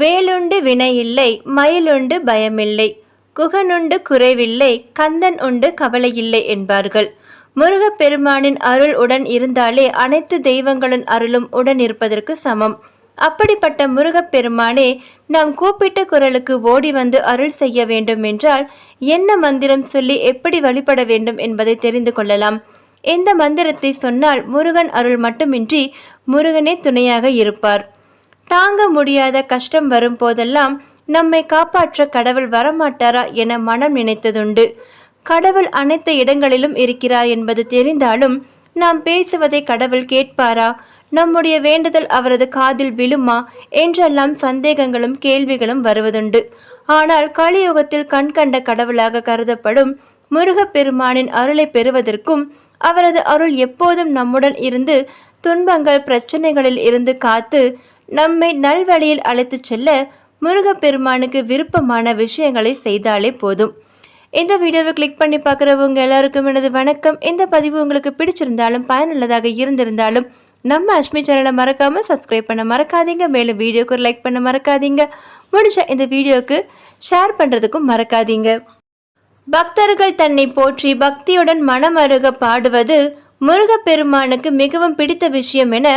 வேலுண்டு வினையில்லை மயிலுண்டு பயமில்லை. குகனுண்டு குறைவில்லை கந்தன் உண்டு கவலையில்லை என்பார்கள். முருகப்பெருமானின் அருள் உடன் இருந்தாலே அனைத்து தெய்வங்களின் அருளும் உடன் இருப்பதற்கு சமம். அப்படிப்பட்ட முருகப்பெருமானே நாம் கூப்பிட்ட குரலுக்கு ஓடி வந்து அருள் செய்ய வேண்டும் என்றால் என்ன மந்திரம் சொல்லி எப்படி வழிபட வேண்டும் என்பதை தெரிந்து கொள்ளலாம். இந்த மந்திரத்தை சொன்னால் முருகன் அருள் மட்டுமின்றி முருகனே துணையாக இருப்பார். தாங்க முடியாத கஷ்டம் வரும் போதெல்லாம் நம்மை காப்பாற்ற கடவுள் வரமாட்டாரா என மனம் நினைத்ததுண்டு. கடவுள் அனைத்து இடங்களிலும் இருக்கிறார் என்பது தெரிந்தாலும் நாம் பேசுவதை கடவுள் கேட்பாரா? நம்முடைய வேண்டுதல் அவரது காதில் விழுமா? என்றெல்லாம் சந்தேகங்களும் கேள்விகளும் வருவதுண்டு. ஆனால் கலியுகத்தில் கண்கண்ட கடவுளாக கருதப்படும் முருகப்பெருமானின் அருளை பெறுவதற்கும் அவரது அருள் எப்போதும் நம்முடன் இருந்து துன்பங்கள் பிரச்சனைகளில் இருந்து காத்து நம்மை நல்வழியில் அழைத்துச் செல்ல முருகப்பெருமானுக்கு விருப்பமான விஷயங்களை செய்தாலே போதும். இந்த வீடியோவை கிளிக் பண்ணி பார்க்குறவங்க எல்லாருக்கும் எனது வணக்கம். இந்த பதிவு உங்களுக்கு பிடிச்சிருந்தாலும் பயனுள்ளதாக இருந்திருந்தாலும் நம்ம அஷ்மி சேனலை மறக்காமல் சப்ஸ்கிரைப் பண்ண மறக்காதீங்க. மேலும் வீடியோக்கு ஒரு லைக் பண்ண மறக்காதீங்க. முடிச்ச இந்த வீடியோக்கு ஷேர் பண்ணுறதுக்கும் மறக்காதீங்க. பக்தர்கள் தன்னை போற்றி பக்தியுடன் மனமருக பாடுவது முருகப்பெருமானுக்கு மிகவும் பிடித்த விஷயம் என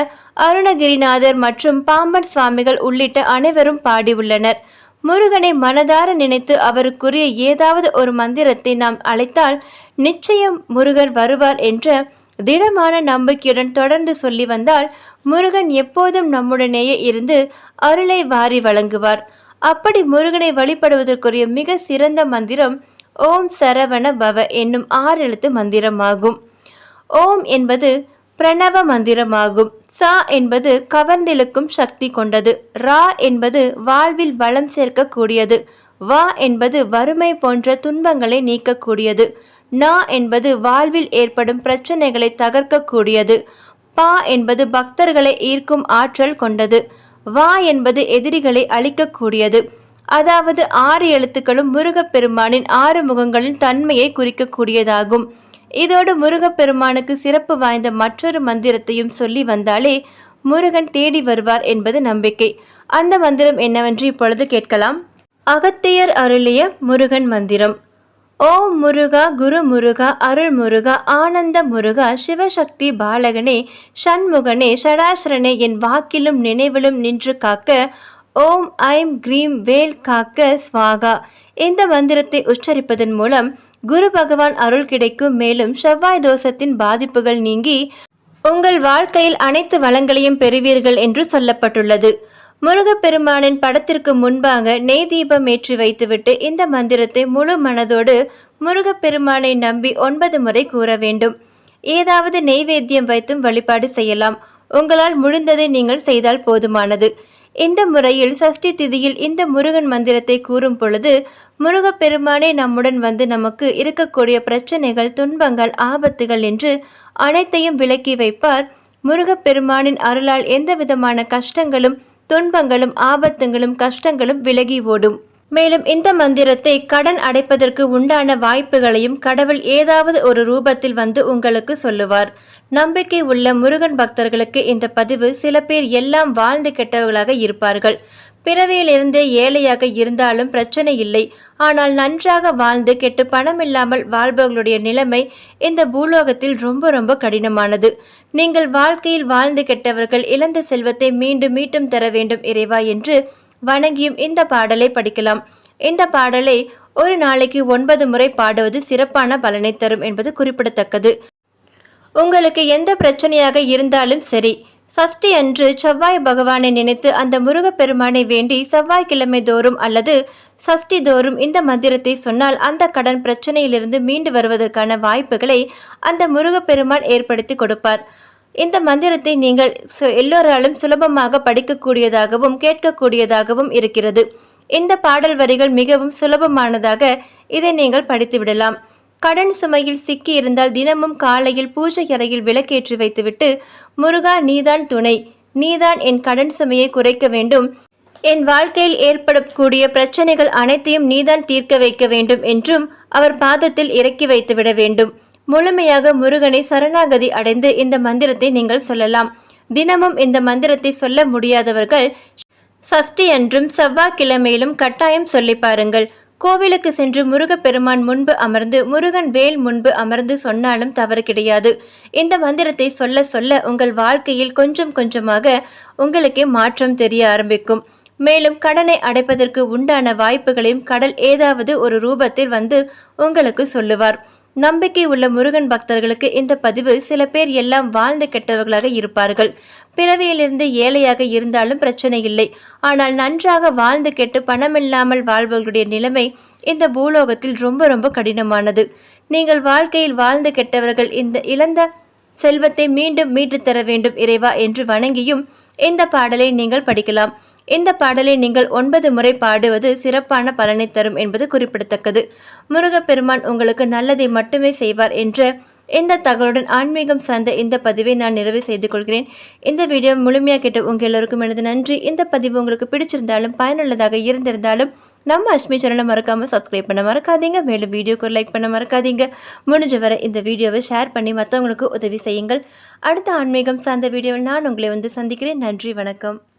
அருணகிரிநாதர் மற்றும் பாம்பன் சுவாமிகள் உள்ளிட்ட அனைவரும் பாடியுள்ளனர். முருகனை மனதார நினைத்து அவருக்குரிய ஏதாவது ஒரு மந்திரத்தை நாம் அழைத்தால் நிச்சயம் முருகன் வருவார் என்ற திடமான நம்பிக்கையுடன் தொடர்ந்து சொல்லி வந்தால் முருகன் எப்போதும் நம்முடனேயே இருந்து அருளை வாரி வழங்குவார். அப்படி முருகனை வழிபடுவதற்குரிய மிக சிறந்த மந்திரம் ஓம் சரவண பவ என்னும் ஆறு எழுத்து மந்திரமாகும். ஓம் என்பது பிரணவ மந்திரமாகும். சா என்பது கவர்ந்திழுக்கும் சக்தி கொண்டது. ரா என்பது வாழ்வில் வளம் சேர்க்கக்கூடியது. வா என்பது வறுமை போன்ற துன்பங்களை நீக்கக்கூடியது. நா என்பது வாழ்வில் ஏற்படும் பிரச்சனைகளை தகர்க்கக்கூடியது. பா என்பது பக்தர்களை ஈர்க்கும் ஆற்றல் கொண்டது. வா என்பது எதிரிகளை அழிக்கக்கூடியது. அதாவது ஆறு எழுத்துக்களும் முருகப்பெருமானின் ஆறு முகங்களின் தன்மையை குறிக்கக்கூடியதாகும். இதோடு முருகப்பெருமானுக்கு சிறப்பு வாய்ந்த மற்றொரு மந்திரத்தையும் சொல்லி வந்தாலே முருகன் தேடி வருவார் என்பது நம்பிக்கை. அந்த மந்திரம் என்னவென்று இப்பொழுது கேட்கலாம். அகத்தியர் அருளிய முருகன் மந்திரம். ஓம் முருகா குரு முருகா அருள் முருகா ஆனந்த முருகா சிவசக்தி பாலகனே ஷண்முகனே ஷடாசரனே என் வாக்கிலும் நினைவிலும் நின்று காக்க ஓம் ஐம் கிரீம் வேல் காக்க ஸ்வாகா இந்த மந்திரத்தை உச்சரிப்பதன் மூலம் குரு பகவான் அருள் கிடைக்கும். மேலும் செவ்வாய் தோஷத்தின் பாதிப்புகள் நீங்கி உங்கள் வாழ்க்கையில் அனைத்து வளங்களையும் பெறுவீர்கள் என்று சொல்லப்பட்டுள்ளது. முருகப்பெருமானின் படத்திற்கு முன்பாக நெய் தீபம் ஏற்றி வைத்துவிட்டு இந்த மந்திரத்தை முழு மனதோடு முருகப்பெருமானை நம்பி ஒன்பது முறை கூற வேண்டும். ஏதாவது நெய்வேத்தியம் வைத்தும் வழிபாடு செய்யலாம். உங்களால் முடிந்ததை நீங்கள் செய்தால் போதுமானது. இந்த முறையில் சஷ்டி திதியில் இந்த முருகன் மந்திரத்தை கூறும் பொழுது முருகப்பெருமானே நம்முடன் வந்து நமக்கு இருக்கக்கூடிய பிரச்சனைகள் துன்பங்கள் ஆபத்துகள் என்று அனைத்தையும் விலக்கி வைப்பார். முருகப்பெருமானின் அருளால் எந்த விதமான கஷ்டங்களும் துன்பங்களும் ஆபத்துங்களும் கஷ்டங்களும் விலகி ஓடும். மேலும் இந்த மந்திரத்தை கடன் அடைப்பதற்கு உண்டான வாய்ப்புகளையும் கடவுள் ஏதாவது ஒரு ரூபத்தில் வந்து உங்களுக்கு சொல்லுவார். நம்பிக்கை உள்ள முருகன் பக்தர்களுக்கு இந்த பதிவு சில பேர் எல்லாம் வாழ்ந்து கெட்டவர்களாக இருப்பார்கள். பிறவியிலிருந்தே ஏழையாக இருந்தாலும் பிரச்சனை இல்லை. ஆனால் நன்றாக வாழ்ந்து கெட்டு பணம் இல்லாமல் வாழ்பவர்களுடைய நிலைமை இந்த பூலோகத்தில் ரொம்ப ரொம்ப கடினமானது. நீங்கள் வாழ்க்கையில் வாழ்ந்து கெட்டவர்கள் இழந்த செல்வத்தை மீண்டும் மீட்டும் தர வேண்டும் இறைவா என்று வணங்கியும் இந்த பாடலை படிக்கலாம். இந்த பாடலை ஒரு நாளைக்கு ஒன்பது முறை பாடுவது சிறப்பான பலனை தரும் என்பது குறிப்பிடத்தக்கது. உங்களுக்கு எந்த பிரச்சனையாக இருந்தாலும் சரி சஷ்டி அன்று செவ்வாய் பகவானை நினைத்து அந்த முருகப்பெருமானை வேண்டி செவ்வாய்க்கிழமை தோறும் அல்லது சஷ்டி தோறும் இந்த மந்திரத்தை சொன்னால் அந்த கடன் பிரச்சனையிலிருந்து மீண்டு வருவதற்கான வாய்ப்புகளை அந்த முருகப்பெருமான் ஏற்படுத்தி கொடுப்பார். இந்த மந்திரத்தை நீங்கள் எல்லோராலும் சுலபமாக படிக்கக்கூடியதாகவும் கேட்கக்கூடியதாகவும் இருக்கிறது. இந்த பாடல் வரிகள் மிகவும் சுலபமானதாக இதை நீங்கள் படித்துவிடலாம் கடன் சுமையில் சிக்கி இருந்தால் தினமும் காலையில் பூஜை அறையில் விளக்கேற்றி வைத்துவிட்டு முருகா நீதான் துணை. நீதான் என் கடன் சுமையை குறைக்க வேண்டும். என் வாழ்க்கையில் ஏற்படக்கூடிய பிரச்சனைகள் அனைத்தையும் நீதான் தீர்க்க வைக்க வேண்டும் என்றும் அவர் பாதத்தில் இறக்கி வைத்துவிட வேண்டும். முழுமையாக முருகனை சரணாகதி அடைந்து இந்த மந்திரத்தை நீங்கள் சொல்லலாம். தினமும் இந்த மந்திரத்தை சொல்ல முடியாதவர்கள் சஷ்டி அன்றும் செவ்வாய்க்கிழமையிலும் கட்டாயம் சொல்லி பாருங்கள். கோவிலுக்கு சென்று முருகப்பெருமான் முன்பு அமர்ந்து முருகன் வேல் முன்பு அமர்ந்து சொன்னாலும் தவறு கிடையாது. இந்த மந்திரத்தை சொல்ல சொல்ல உங்கள் வாழ்க்கையில் கொஞ்சம் கொஞ்சமாக உங்களுக்கே மாற்றம் தெரிய ஆரம்பிக்கும். மேலும் கடனை அடைப்பதற்கு உண்டான வாய்ப்புகளையும் கடல் ஏதாவது ஒரு ரூபத்தில் வந்து உங்களுக்கு சொல்லுவார். நம்பிக்கை உள்ள முருகன் பக்தர்களுக்கு இந்த பதிவு சில பேர் எல்லாம் வாழ்ந்து கெட்டவர்களாக இருப்பார்கள். பிறவியிலிருந்து ஏழையாக இருந்தாலும் பிரச்சனை இல்லை. ஆனால் நன்றாக வாழ்ந்து கெட்டு பணமில்லாமல் வாழ்பவர்களுடைய நிலைமை இந்த பூலோகத்தில் ரொம்ப ரொம்ப கடினமானது. நீங்கள் வாழ்க்கையில் வாழ்ந்து கெட்டவர்கள் இந்த இழந்த செல்வத்தை மீண்டும் மீட்டுத்தர வேண்டும் இறைவா என்று வணங்கியும் இந்த பாடலை நீங்கள் படிக்கலாம். இந்த பாடலை நீங்கள் ஒன்பது முறை பாடுவது சிறப்பான பலனை தரும் என்பது குறிப்பிடத்தக்கது. முருகப்பெருமான் உங்களுக்கு நல்லதை மட்டுமே செய்வார் என்ற இந்த தகவலுடன் ஆன்மீகம் சார்ந்த இந்த பதிவை நான் நிறைவு செய்து கொள்கிறேன். இந்த வீடியோ முழுமையாக கேட்ட உங்கள் எல்லோருக்கும் எனது நன்றி. இந்த பதிவு உங்களுக்கு பிடிச்சிருந்தாலும் பயனுள்ளதாக இருந்திருந்தாலும் நம்ம அஷ்மி சேனலை மறக்காமல் சப்ஸ்கிரைப் பண்ண மறக்காதீங்க. மேலும் வீடியோக்கு லைக் பண்ண மறக்காதீங்க. முடிஞ்ச வரை இந்த வீடியோவை ஷேர் பண்ணி மற்றவங்களுக்கு உதவி செய்யுங்கள். அடுத்த ஆன்மீகம் சார்ந்த வீடியோவில் நான் உங்களை வந்து சந்திக்கிறேன். நன்றி வணக்கம்.